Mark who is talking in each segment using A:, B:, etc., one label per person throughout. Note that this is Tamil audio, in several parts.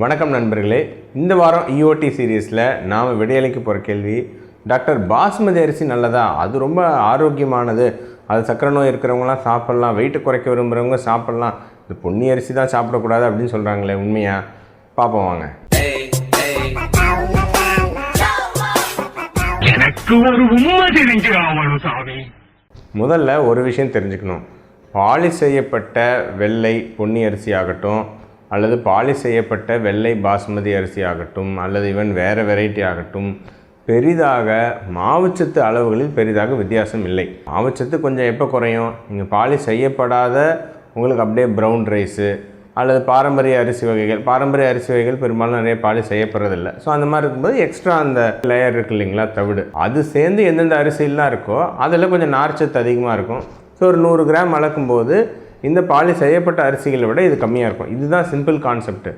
A: வணக்கம் நண்பர்களே. இந்த வாரம் இஓடி சீரீஸில் நாம் விடையளிக்க போகிற கேள்வி டாக்டர் பாஸ்மதி அரிசி நல்லதா? அது ரொம்ப ஆரோக்கியமானது. அது சக்கரை நோய் இருக்கிறவங்களாம் சாப்பிட்லாம். வெயிட்டு குறைக்க விரும்புகிறவங்க சாப்பிட்லாம். இந்த பொன்னி அரிசி தான் சாப்பிடக்கூடாது அப்படின்னு சொல்கிறாங்களே உண்மையா? பார்ப்போம் வாங்க. முதல்ல ஒரு விஷயம் தெரிஞ்சுக்கணும். பாலிஷ் செய்யப்பட்ட வெள்ளை பொன்னி அரிசி ஆகட்டும் அல்லது பாலிஷ் செய்யப்பட்ட வெள்ளை பாஸ்மதி அரிசி ஆகட்டும் அல்லது ஈவன் வேறு வெரைட்டி ஆகட்டும் பெரிதாக மாவுச்சத்து அளவுகளில் பெரிதாக வித்தியாசம் இல்லை. மாவுச்சத்து கொஞ்சம் எப்போ குறையும்? நீங்கள் பாலிஷ் செய்யப்படாத உங்களுக்கு அப்படியே ப்ரௌன் ரைஸு அல்லது பாரம்பரிய அரிசி வகைகள் பாரம்பரிய அரிசி வகைகள் பெரும்பாலும் நிறைய பாலி செய்யப்படுறதில்ல. ஸோ அந்த மாதிரி இருக்கும்போது எக்ஸ்ட்ரா அந்த லேயர் இருக்கு இல்லைங்களா தவிடு. அது சேர்ந்து எந்தெந்த அரிசிலாம் இருக்கோ அதில் கொஞ்சம் நார்ச்சத்து அதிகமாக இருக்கும். ஸோ ஒரு நூறு கிராம் அளக்கும்போது இந்த பாலி செய்யப்பட்ட அரிசிகளை விட இது கம்மியாக இருக்கும். இதுதான் சிம்பிள் கான்செப்ட்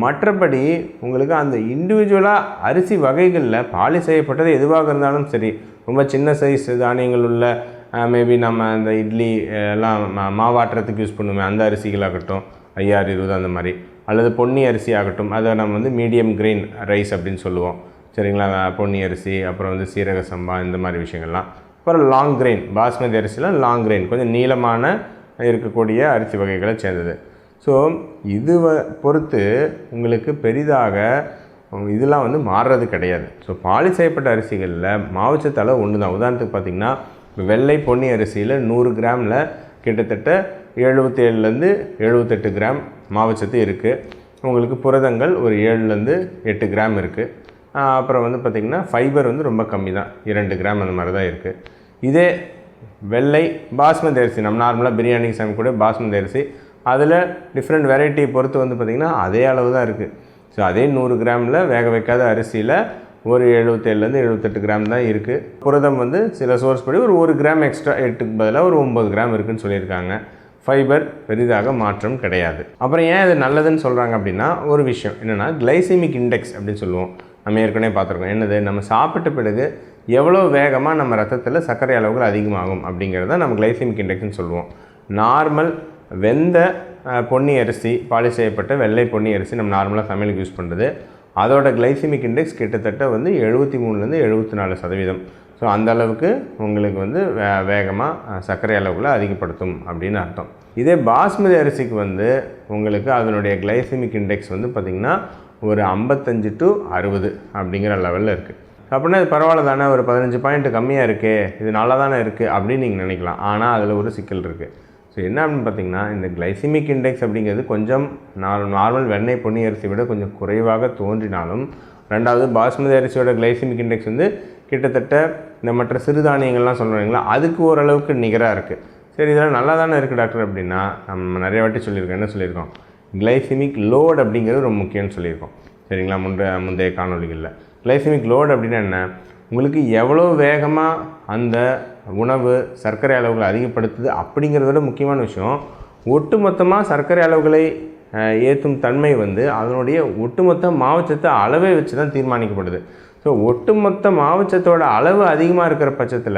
A: மற்றபடி உங்களுக்கு அந்த இண்டிவிஜுவலாக அரிசி வகைகளில் பாலி செய்யப்பட்டது எதுவாக இருந்தாலும் சரி ரொம்ப சின்ன சைஸ் தானியங்கள் உள்ள மேபி நம்ம அந்த இட்லி எல்லாம் மா- மாவாட்டுறதுக்கு யூஸ் பண்ணுவோமே அந்த அரிசிகளாகட்டும் ஐயாறு இருபது அந்த மாதிரி. அல்லது பொன்னி அரிசி ஆகட்டும் அதை நம்ம வந்து மீடியம் கிரெயின் ரைஸ் அப்படின்னு சொல்லுவோம். சரிங்களா? பொன்னி அரிசி அப்புறம் வந்து சீரக சம்பா இந்த மாதிரி விஷயங்கள்லாம். அப்புறம் லாங் கிரெயின் பாஸ்மதி அரிசிலாம் லாங் கிரெயின் கொஞ்சம் நீளமான இருக்கக்கூடிய அரிசி வகைகளை சேர்ந்தது. ஸோ இது வ- பொறுத்து உங்களுக்கு பெரிதாக இதெல்லாம் வந்து மாறுறது கிடையாது. ஸோ பாலி செய்யப்பட்ட அரிசிகளில் மாவுச்சத்து ஒன்று தான் உதாரணத்துக்கு பார்த்தீங்கன்னா வெள்ளை பொன்னி அரிசியில் நூறு கிராமில் கிட்டத்தட்ட எழுபத்தி ஏழுலேருந்து எழுபத்தெட்டு கிராம் மாவுச்சத்து இருக்குது உங்களுக்கு புரதங்கள் ஒரு ஏழுலேருந்து எட்டு கிராம் இருக்குது அப்புறம் வந்து பார்த்திங்கன்னா ஃபைபர் வந்து ரொம்ப கம்மி தான் இரண்டு கிராம் அந்த மாதிரி தான் இருக்குது இதே வெள்ளை பாஸ்மதி அரிசி நம்ம நார்மலாக பிரியாணிக்கு சமைக்கக்கூடிய பாஸ்மதி அரிசி. அதில் டிஃப்ரெண்ட் வெரைட்டியை பொறுத்து வந்து பார்த்திங்கன்னா அதே அளவு தான் இருக்குது ஸோ அதே நூறு கிராமில் வேக வைக்காத அரிசியில் ஒரு எழுபத்தேழுலேருந்து எழுபத்தெட்டு கிராம் தான் இருக்குது புரதம் வந்து சில சோர்ஸ் படி ஒரு ஒரு கிராம் எக்ஸ்ட்ரா எட்டுக்கு பதிலாக ஒரு ஒம்பது கிராம் இருக்குன்னு சொல்லியிருக்காங்க. ஃபைபர் பெரிதாக மாற்றம் கிடையாது. அப்புறம் ஏன் இது நல்லதுன்னு சொல்கிறாங்க அப்படின்னா ஒரு விஷயம் என்னென்னா கிளைசிமிக் இண்டெக்ஸ் அப்படின்னு சொல்லுவோம். நம்ம ஏற்கனவே பார்த்துருக்கோம். என்னது? நம்ம சாப்பிட்ட பிறகு எவ்வளோ வேகமாக நம்ம ரத்தத்தில் சர்க்கரை அளவுகள் அதிகமாகும் அப்படிங்கிறத நம்ம கிளைசிமிக் இண்டெக்ஸ்னு சொல்லுவோம். நார்மல் வெந்த பொன்னி அரிசி பாலிஷ் செய்யப்பட்ட வெள்ளை பொன்னி அரிசி நம்ம நார்மலாக சமையலுக்கு யூஸ் பண்ணுறது அதோட கிளைசிமிக் இண்டெக்ஸ் கிட்டத்தட்ட வந்து எழுபத்தி மூணுலேருந்து எழுபத்தி நாலு சதவீதம். ஸோ அந்த அளவுக்கு உங்களுக்கு வந்து வே வேகமாக சர்க்கரை அளவுகளை அதிகப்படுத்தும் அப்படின்னு அர்த்தம். இதே பாஸ்மதி அரிசிக்கு வந்து உங்களுக்கு அதனுடைய கிளைசிமிக் இண்டெக்ஸ் வந்து பார்த்திங்கன்னா ஒரு ஐம்பத்தஞ்சு டு அறுபது அப்படிங்கிற லெவலில் இருக்குது அப்படின்னா இது பரவாயில்ல தானே ஒரு பதினஞ்சு பாயிண்ட் கம்மியாக இருக்கே இது நல்லா தானே இருக்குது அப்படின்னு நீங்கள் நினைக்கலாம். ஆனால் அதில் ஒரு சிக்கல் இருக்குது ஸோ என்ன அப்படின்னு பார்த்தீங்கன்னா இந்த கிளைசிமிக் இண்டெக்ஸ் அப்படிங்கிறது கொஞ்சம் நார் நார்மல் வெண்ணெய் பொன்னி அரிசி விட கொஞ்சம் குறைவாக தோன்றினாலும் ரெண்டாவது பாஸ்மதி அரிசியோட கிளைசிமிக் இண்டெக்ஸ் வந்து கிட்டத்தட்ட இந்த மற்ற சிறுதானியங்கள்லாம் சொல்கிறீங்களா அதுக்கு ஓரளவுக்கு நிகராக இருக்குது சரி இதெல்லாம் நல்லா தானே இருக்குது டாக்டர் அப்படின்னா நம்ம நிறைய வாட்டி சொல்லியிருக்கோம். என்ன சொல்லியிருக்கோம்? கிளைசிமிக் லோட் அப்படிங்கிறது ரொம்ப முக்கியம்னு சொல்லியிருக்கோம். சரிங்களா? முந்தைய முந்தைய காணொலிகளில் கிளைசிமிக் லோடு அப்படின்னா என்ன? உங்களுக்கு எவ்வளோ வேகமாக அந்த உணவு சர்க்கரை அளவுகளை அதிகப்படுத்துது அப்படிங்கிறத விட முக்கியமான விஷயம் ஒட்டுமொத்தமாக சர்க்கரை அளவுகளை ஏற்றும் தன்மை வந்து அதனுடைய ஒட்டுமொத்த மாவுச்சத்து அளவை வச்சு தான் தீர்மானிக்கப்படுது. ஸோ ஒட்டுமொத்த மாவுச்சத்தோட அளவு அதிகமாக இருக்கிற பட்சத்தில்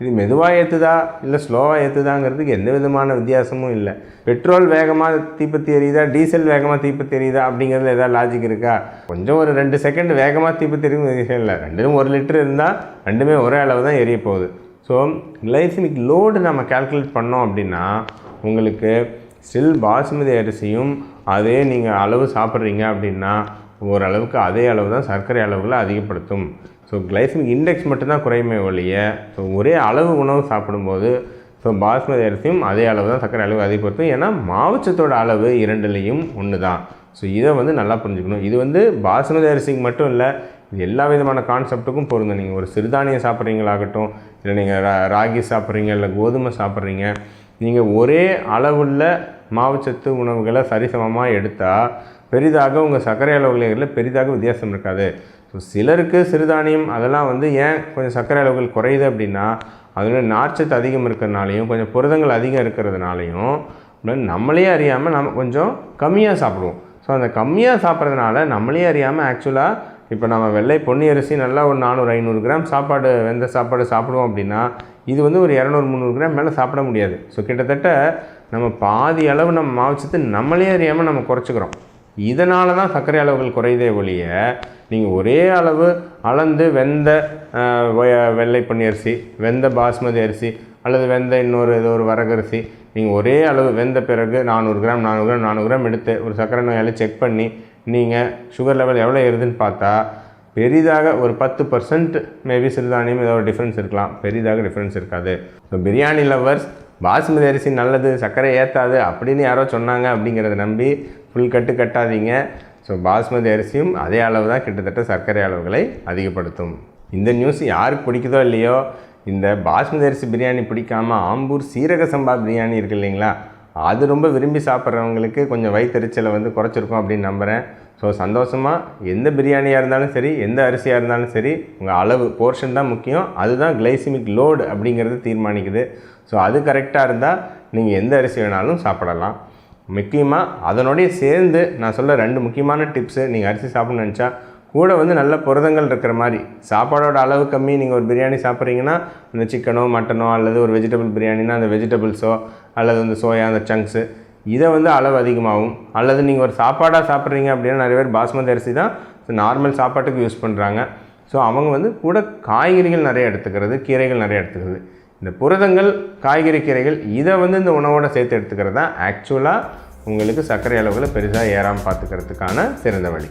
A: இது மெதுவாக ஏற்றுதா இல்லை ஸ்லோவாக ஏற்றுதாங்கிறதுக்கு எந்த விதமான வித்தியாசமும் இல்லை. பெட்ரோல் வேகமாக தீப்பத்தி எரியுதா? டீசல் வேகமாக தீப்பத்தி எரியுதா? அப்படிங்கிறதுல ஏதாவது லாஜிக் இருக்கா? கொஞ்சம் ஒரு ரெண்டு செகண்ட் வேகமாக தீப்பத்தி எரியும் விஷயம் இல்லை. ரெண்டும் ஒரு லிட்டர் இருந்தால் ரெண்டுமே ஒரே அளவு தான் எரிய போகுது. ஸோ கிளைசிமிக் லோடு நம்ம கால்குலேட் பண்ணோம் அப்படின்னா உங்களுக்கு ஸ்டில் பாசுமதி அரிசியும் அதே நீங்கள் அளவு சாப்பிட்றீங்க அப்படின்னா ஓரளவுக்கு அதே அளவு தான் சர்க்கரை அளவுகளை அதிகப்படுத்தும். ஸோ கிளைசமிக் இண்டெக்ஸ் மட்டும்தான் குறையுமே ஒழிய ஸோ ஒரே அளவு உணவு சாப்பிடும்போது ஸோ பாஸ்மதி அரிசியும் அதே அளவு தான் சர்க்கரை அளவு அதிகப்படுத்தும். ஏன்னா மாவுச்சத்தோட அளவு இரண்டுலேயும் ஒன்று தான் ஸோ இதை வந்து நல்லா புரிஞ்சுக்கணும். இது வந்து பாஸ்மதி அரிசிக்கு மட்டும் இல்லை இது எல்லா விதமான கான்செப்ட்டுக்கும் பொருந்தும். நீங்கள் ஒரு சிறுதானியம் சாப்பிட்றீங்களாகட்டும் இல்லை நீங்கள் ரா ராகி சாப்பிட்றீங்க இல்லை கோதுமை சாப்பிட்றீங்க நீங்கள் ஒரே அளவுள்ள மாவுச்சத்து உணவுகளை சரிசமமாக எடுத்தால் பெரிதாக உங்கள் சர்க்கரை அளவுகளில் பெரிதாக வித்தியாசம் இருக்காது. ஸோ சிலருக்கு சிறுதானியம் அதெல்லாம் வந்து ஏன் கொஞ்சம் சர்க்கரை அளவுகள் குறையுது அப்படின்னா அதில் நார்ச்சத்து அதிகம் இருக்கிறதுனாலையும் கொஞ்சம் புரதங்கள் அதிகம் இருக்கிறதுனாலையும் நம்மளே அறியாமல் நம்ம கொஞ்சம் கம்மியாக சாப்பிடுவோம். ஸோ அந்த கம்மியாக சாப்பிட்றதுனால நம்மளே அறியாமல் ஆக்சுவலாக இப்போ நம்ம வெள்ளை பொன்னி அரிசி நல்லா ஒரு நானூறு ஐநூறு கிராம் சாப்பாடு வெந்த சாப்பாடு சாப்பிடுவோம் அப்படின்னா இது வந்து ஒரு இரநூறு முந்நூறு கிராம் மேலே சாப்பிட முடியாது. ஸோ கிட்டத்தட்ட நம்ம பாதி அளவு நம்ம மாவுச்சத்து நம்மளே அறியாமல் நம்ம குறைச்சிக்கிறோம். இதனால தான் சர்க்கரை அளவுகள் குறையுதே ஒழிய நீங்கள் ஒரே அளவு அளந்து வெந்த வெள்ளை பண்ணி அரிசி வெந்த பாஸ்மதி அரிசி அல்லது வெந்த இன்னொரு ஏதோ ஒரு வரகரிசி நீங்கள் ஒரே அளவு வெந்த பிறகு நானூறு கிராம் நானூறு கிராம் நானூறு கிராம் எடுத்து ஒரு சர்க்கரை நோயாளி செக் பண்ணி நீங்கள் சுகர் லெவல் எவ்வளோ ஏறுதுன்னு பார்த்தா பெரிதாக ஒரு பத்து பர்சன்ட் மேபி சிறுதானியம் ஏதோ ஒரு டிஃப்ரென்ஸ் இருக்கலாம். பெரிதாக டிஃப்ரென்ஸ் இருக்காது. இப்போ பிரியாணி லவர்ஸ் பாஸ்மதி அரிசி நல்லது சர்க்கரை ஏற்றாது அப்படின்னு யாரோ சொன்னாங்க அப்படிங்கிறத நம்பி ஃபுல் கட்டு கட்டாதீங்க. ஸோ பாஸ்மதி அரிசியும் அதே அளவு தான் கிட்டத்தட்ட சர்க்கரை அளவுகளை அதிகப்படுத்தும். இந்த நியூஸ் யாருக்கு பிடிக்குதோ இல்லையோ இந்த பாஸ்மதி அரிசி பிரியாணி பிடிக்காம ஆம்பூர் சீரக சம்பா பிரியாணி இருக்கு இல்லைங்களா? அது ரொம்ப விரும்பி சாப்பிட்றவங்களுக்கு கொஞ்சம் வயிற்றுச்சலை வந்து குறைச்சிருக்கும் அப்படின்னு நம்புகிறேன் ஸோ சந்தோஷமாக எந்த பிரியாணியாக இருந்தாலும் சரி எந்த அரிசியாக இருந்தாலும் சரி உங்கள் அளவு போர்ஷன் தான் முக்கியம். அதுதான் கிளைசிமிக் லோடு அப்படிங்கிறது தீர்மானிக்குது. ஸோ அது கரெக்டாக இருந்தால் நீங்கள் எந்த அரிசி வேணாலும் சாப்பிடலாம். முக்கியமாக அதனோடய சேர்ந்து நான் சொல்ல ரெண்டு முக்கியமான டிப்ஸு நீங்கள் அரிசி சாப்பிட்ணுன்னு நினச்சா கூட வந்து நல்ல புரதங்கள் இருக்கிற மாதிரி. சாப்பாடோட அளவு கம்மி. நீங்கள் ஒரு பிரியாணி சாப்பிட்றீங்கன்னா அந்த சிக்கனோ மட்டனோ அல்லது ஒரு வெஜிடபிள் பிரியாணினா அந்த வெஜிடபிள்ஸோ அல்லது வந்து சோயா அந்த சங்க்ஸு இதை வந்து அளவு அதிகமாகும். அல்லது நீங்கள் ஒரு சாப்பாடாக சாப்பிட்றீங்க அப்படின்னா நிறைய பேர் பாஸ்மதி அரிசி தான் நார்மல் சாப்பாட்டுக்கு யூஸ் பண்ணுறாங்க ஸோ அவங்க வந்து கூட காய்கறிகள் நிறைய எடுத்துக்கிறது கீரைகள் நிறைய எடுத்துக்கிறது. இந்த புரதங்கள் காய்கறி கீரைகள் இதை வந்து இந்த உணவோட சேர்த்து எடுத்துக்கிறது தான் ஆக்சுவலாக உங்களுக்கு சர்க்கரை அளவுகளை பெருசாக ஏறாமல் பார்த்துக்கிறதுக்கான சிறந்த வழி.